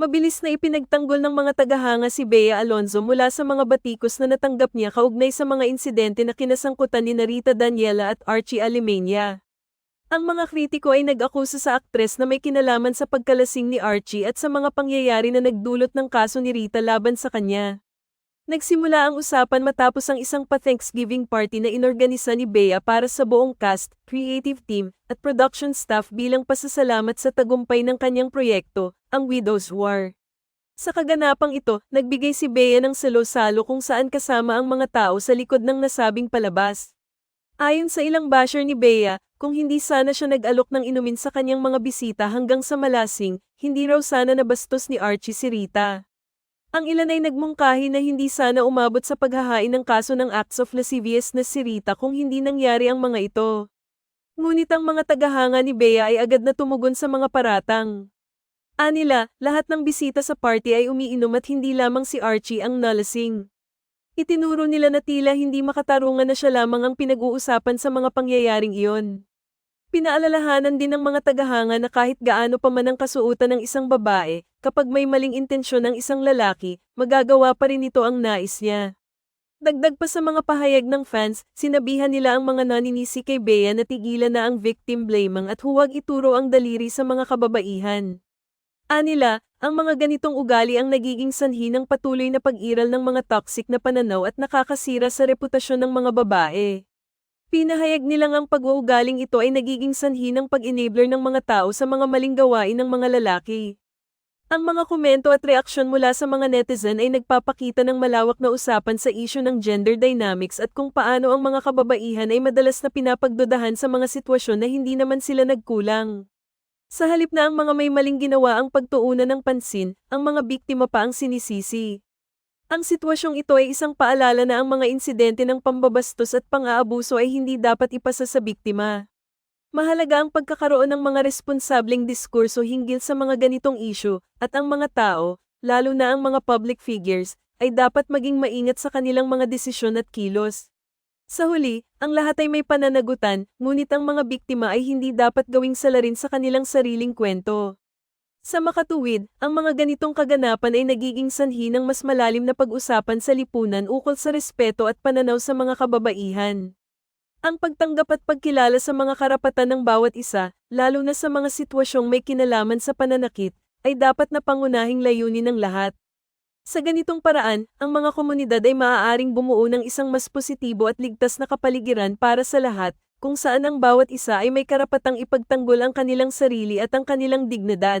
Mabilis na ipinagtanggol ng mga tagahanga si Bea Alonzo mula sa mga batikos na natanggap niya kaugnay sa mga insidente na kinasangkutan ni Narita Daniela at Archie Alimania. Ang mga kritiko ay nag-akusa sa aktres na may kinalaman sa pagkalasing ni Archie at sa mga pangyayari na nagdulot ng kaso ni Rita laban sa kanya. Nagsimula ang usapan matapos ang isang pa-Thanksgiving party na inorganisa ni Bea para sa buong cast, creative team, at production staff bilang pasasalamat sa tagumpay ng kanyang proyekto, ang Widow's War. Sa kaganapang ito, nagbigay si Bea ng salo-salo kung saan kasama ang mga tao sa likod ng nasabing palabas. Ayon sa ilang basher ni Bea, kung hindi sana siya nag-alok ng inumin sa kanyang mga bisita hanggang sa malasing, hindi raw sana nabastos ni Archie si Rita. Ang ilan ay nagmungkahi na hindi sana umabot sa paghahain ng kaso ng acts of lascivious na si Rita kung hindi nangyari ang mga ito. Ngunit ang mga tagahanga ni Bea ay agad na tumugon sa mga paratang. Anila, lahat ng bisita sa party ay umiinom at hindi lamang si Archie ang nalasing. Itinuro nila na tila hindi makatarungan na siya lamang ang pinag-uusapan sa mga pangyayaring iyon. Pinaalalahanan din ng mga tagahanga na kahit gaano pa man ang kasuutan ng isang babae, kapag may maling intensyon ng isang lalaki, magagawa pa rin ito ang nais niya. Dagdag pa sa mga pahayag ng fans, sinabihan nila ang mga naninisi kay Bea na tigilan na ang victim blaming at huwag ituro ang daliri sa mga kababaihan. Anila, ang mga ganitong ugali ang nagiging sanhi ng patuloy na pag-iral ng mga toxic na pananaw at nakakasira sa reputasyon ng mga babae. Pinahayag nilang ang pag-uugaling ito ay nagiging sanhi ng pag-enabler ng mga tao sa mga maling gawain ng mga lalaki. Ang mga komento at reaksyon mula sa mga netizen ay nagpapakita ng malawak na usapan sa isyu ng gender dynamics at kung paano ang mga kababaihan ay madalas na pinapagdudahan sa mga sitwasyon na hindi naman sila nagkulang. Sa halip na ang mga may maling ginawa ang pagtuunan ng pansin, ang mga biktima pa ang sinisisi. Ang sitwasyong ito ay isang paalala na ang mga insidente ng pambabastos at pang-aabuso ay hindi dapat ipasa sa biktima. Mahalaga ang pagkakaroon ng mga responsableng diskurso hinggil sa mga ganitong isyu, at ang mga tao, lalo na ang mga public figures, ay dapat maging maingat sa kanilang mga desisyon at kilos. Sa huli, ang lahat ay may pananagutan, ngunit ang mga biktima ay hindi dapat gawing salarin sa kanilang sariling kwento. Sa makatuwid, ang mga ganitong kaganapan ay nagiging sanhi ng mas malalim na pag-usapan sa lipunan ukol sa respeto at pananaw sa mga kababaihan. Ang pagtanggap at pagkilala sa mga karapatan ng bawat isa, lalo na sa mga sitwasyong may kinalaman sa pananakit, ay dapat na pangunahing layunin ng lahat. Sa ganitong paraan, ang mga komunidad ay maaaring bumuo ng isang mas positibo at ligtas na kapaligiran para sa lahat, kung saan ang bawat isa ay may karapatang ipagtanggol ang kanilang sarili at ang kanilang dignidad.